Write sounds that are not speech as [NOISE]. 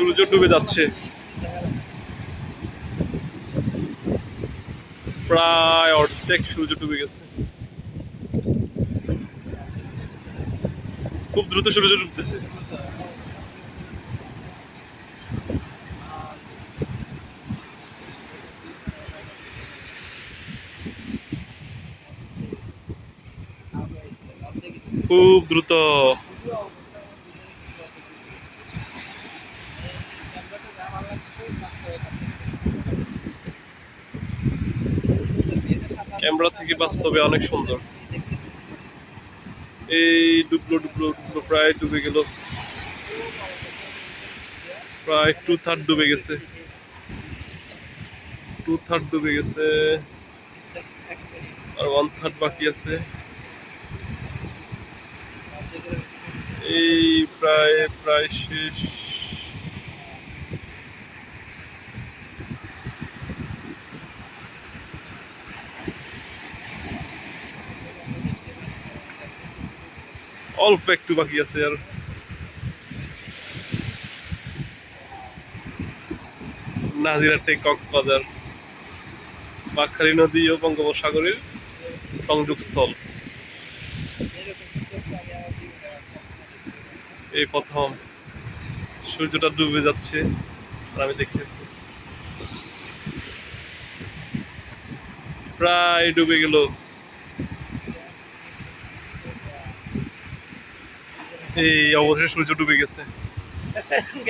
সূর্য ডুবে যাচ্ছে। প্রায় অর্ধেক সূর্য ডুবে গেছে। খুব দ্রুত সূর্য ডুবতেছে। খুব দ্রুত। ক্যামেরা থেকে বাস্তবে অনেক সুন্দর। এই ডুবলো ডুবলো ডুবলো প্রায় ডুবে গেল। প্রায় টু থার্ড ডুবে গেছে। টু থার্ড ডুবে গেছে। আর ওয়ান থার্ড বাকি আছে। এই প্রায় প্রায় শেষ। অল্প একটু বাকি আছে আর। নাজিরাটে কক্সবাজার বাঁকখালী নদী ও বঙ্গোপসাগরের সংযোগস্থল। এই প্রথম। সূর্যটা ডুবে যাচ্ছে, আর আমি দেখতেছি। প্রায় ডুবে গেল। এই অবশেষে সূর্য ডুবে গেছে। [LAUGHS]